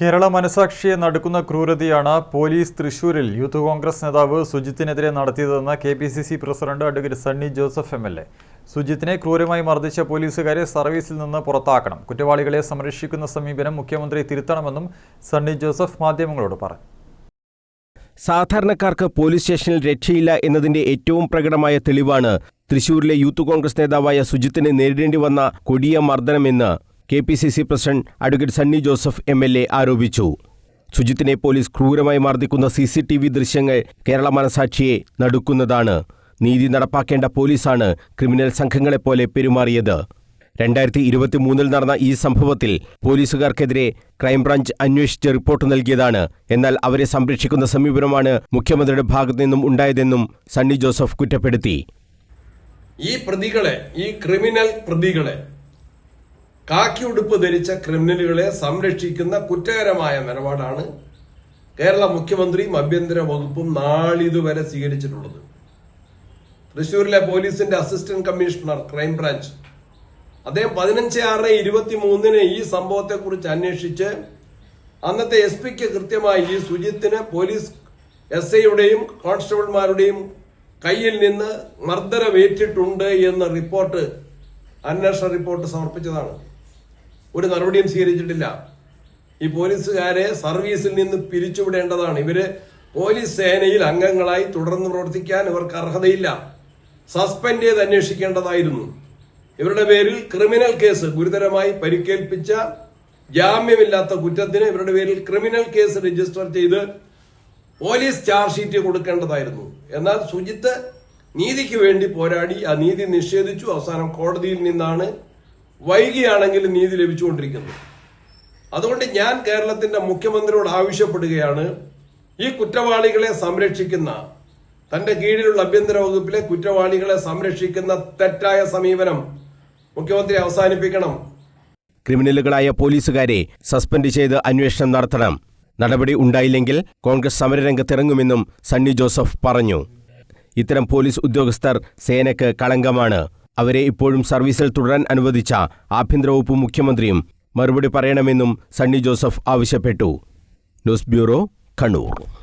കേരള മനസാക്ഷിയെ നടുക്കുന്ന ക്രൂരതയാണ് പോലീസ് തൃശൂരിൽ. യൂത്ത് കോൺഗ്രസ് നേതാവ് സുജിത്തിനെതിരെ നടത്തിയതെന്ന് K P C C president advocate Sunny Joseph M L A. സുജിത്തിനെ ക്രൂരമായി മർദ്ദിച്ച പോലീസുകാരെ സർവീസിൽ നിന്ന് പുറത്താക്കണം. കുറ്റവാളികളെ സംരക്ഷിക്കുന്ന സമീപനം മുഖ്യമന്ത്രി തിരുത്തണമെന്നും സണ്ണി ജോസഫ് മാധ്യമങ്ങളോട് പറഞ്ഞു. സാധാരണക്കാർക്ക് പോലീസ് സ്റ്റേഷനിൽ രക്ഷയില്ല എന്നതിന്റെ ഏറ്റവും പ്രകടമായ തെളിവാണ് തൃശൂരിലെ യൂത്ത് കോൺഗ്രസ് നേതാവായ സുജിത്തിനെ നേരിടേണ്ടി വന്ന കൊടിയ മർദ്ദനമെന്ന് K P C C president advocate Sunny Joseph M L A ആരോപിച്ചു. സുജിത്തിനെ പോലീസ് ക്രൂരമായി മർദ്ദിക്കുന്ന സി സി ടി വി ദൃശ്യങ്ങൾ കേരള മനസാക്ഷിയെ നടുക്കുന്നതാണ്. നീതി നടപ്പാക്കേണ്ട പോലീസാണ് ക്രിമിനൽ സംഘങ്ങളെപ്പോലെ പെരുമാറിയത്. രണ്ടായിരത്തി ഇരുപത്തിമൂന്നിൽ നടന്ന ഈ സംഭവത്തിൽ പോലീസുകാർക്കെതിരെ ക്രൈംബ്രാഞ്ച് അന്വേഷിച്ച് റിപ്പോർട്ട് നൽകിയതാണ്. എന്നാൽ അവരെ സംരക്ഷിക്കുന്ന സമീപനമാണ് മുഖ്യമന്ത്രിയുടെ ഭാഗത്തു നിന്നും ഉണ്ടായതെന്നും സണ്ണി ജോസഫ് കുറ്റപ്പെടുത്തി. ഈ പ്രതികളെ ഈ ക്രിമിനൽ പ്രതികളെ കാക്കി ഉടുപ്പ് ധരിച്ച ക്രിമിനലുകളെ സംരക്ഷിക്കുന്ന കുറ്റകരമായ നിലപാടാണ് കേരള മുഖ്യമന്ത്രിയും ആഭ്യന്തര വകുപ്പും നാളിതുവരെ സ്വീകരിച്ചിട്ടുള്ളത്. തൃശൂരിലെ പോലീസിന്റെ അസിസ്റ്റന്റ് കമ്മീഷണർ ക്രൈംബ്രാഞ്ച് അദ്ദേഹം പതിനഞ്ച് ആറ് ഇരുപത്തി മൂന്നിന് ഈ സംഭവത്തെക്കുറിച്ച് അന്വേഷിച്ച് അന്നത്തെ എസ് പിക്ക് കൃത്യമായി ഈ സുജിത്തിന് പോലീസ് എസ് ഐയുടെയും കോൺസ്റ്റബിൾമാരുടെയും കയ്യിൽ നിന്ന് മർദ്ദനമേറ്റിട്ടുണ്ട് എന്ന റിപ്പോർട്ട് അന്വേഷണ റിപ്പോർട്ട് സമർപ്പിച്ചതാണ്. ഒരു നടപടിയും സ്വീകരിച്ചിട്ടില്ല. ഈ പോലീസുകാരെ സർവീസിൽ നിന്ന് പിരിച്ചുവിടേണ്ടതാണ്. ഇവർ പോലീസ് സേനയിൽ അംഗങ്ങളായി തുടർന്ന് പ്രവർത്തിക്കാൻ ഇവർക്ക് അർഹതയില്ല. സസ്പെൻഡ് ചെയ്ത് അന്വേഷിക്കേണ്ടതായിരുന്നു. ഇവരുടെ പേരിൽ ക്രിമിനൽ കേസ് ഗുരുതരമായി പരിക്കേൽപ്പിച്ച ജാമ്യമില്ലാത്ത കുറ്റത്തിന് ഇവരുടെ പേരിൽ ക്രിമിനൽ കേസ് രജിസ്റ്റർ ചെയ്ത് പോലീസ് ചാർജ് ഷീറ്റ് കൊടുക്കേണ്ടതായിരുന്നു. എന്നാൽ സുജിത്ത് നീതിക്ക് വേണ്ടി പോരാടി ആ നീതി നിഷേധിച്ചു. അവസാനം കോടതിയിൽ നിന്നാണ് വൈകിയാണെങ്കിലും നീതി ലഭിച്ചുകൊണ്ടിരിക്കുന്നത് അതുകൊണ്ട് ഞാൻ കേരളത്തിന്റെ മുഖ്യമന്ത്രിയോട് ആവശ്യപ്പെടുകയാണ് ഈ കുറ്റവാളികളെ സംരക്ഷിക്കുന്ന തന്റെ കീഴിലുള്ള ആഭ്യന്തര വകുപ്പിലെ കുറ്റവാളികളെ സംരക്ഷിക്കുന്ന തെറ്റായ സമീപനം മുഖ്യമന്ത്രി അവസാനിപ്പിക്കണം. ക്രിമിനലുകളായ പോലീസുകാരെ സസ്പെൻഡ് ചെയ്ത് അന്വേഷണം നടത്തണം. നടപടി ഉണ്ടായില്ലെങ്കിൽ കോൺഗ്രസ് സമരരംഗത്തിറങ്ങുമെന്നും സണ്ണി ജോസഫ് പറഞ്ഞു. ഇത്തരം പോലീസ് ഉദ്യോഗസ്ഥർ സേനയ്ക്ക് കളങ്കമാണ്. അവരെ ഇപ്പോഴും സർവീസിൽ തുടരാൻ അനുവദിച്ച ആഭ്യന്തരവകുപ്പ് മുഖ്യമന്ത്രിയും മറുപടി പറയണമെന്നും സണ്ണി ജോസഫ് ആവശ്യപ്പെട്ടു. News bureau Kannur.